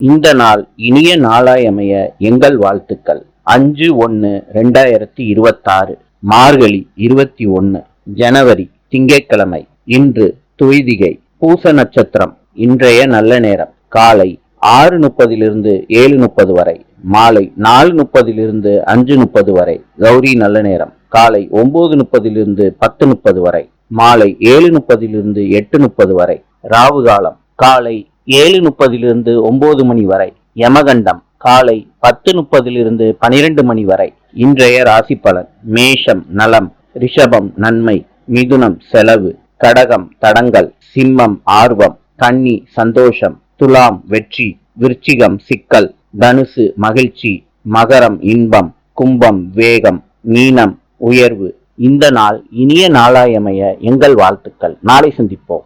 இந்த நாள் இனிய நாளாய் அமைய எங்கள் வாழ்த்துக்கள். அஞ்சு ஒன்று ரெண்டாயிரத்தி இருபத்தாறு மார்கழி இருபத்தி ஒன்று ஜனவரி திங்கட்கிழமை இன்று துய்திகை பூச நட்சத்திரம் இன்றைய நல்ல நேரம் காலை ஆறு முப்பதிலிருந்து ஏழு முப்பது வரை மாலை நாலு முப்பதிலிருந்து அஞ்சு முப்பது வரை கௌரி நல்ல நேரம் காலை ஒன்பது முப்பதிலிருந்து பத்து முப்பது வரை மாலை ஏழு முப்பதிலிருந்து எட்டு முப்பது வரை ராவு காலம் காலை ஏழு முப்பதிலிருந்து ஒன்பது மணி வரை யமகண்டம் காலை பத்து முப்பதிலிருந்து பனிரெண்டு மணி வரை இன்றைய ராசி பலன் மேஷம் நலம் ரிஷபம் நன்மை மிதுனம் செலவு கடகம் தடங்கல் சிம்மம் ஆர்வம் கன்னி சந்தோஷம் துலாம் வெற்றி விருச்சிகம் சிக்கல் தனுசு மகிழ்ச்சி மகரம் இன்பம் கும்பம் வேகம் மீனம் உயர்வு. இந்த நாள் இனிய நாளாயமைய எங்கள் வாழ்த்துக்கள். நாளை சந்திப்போம்.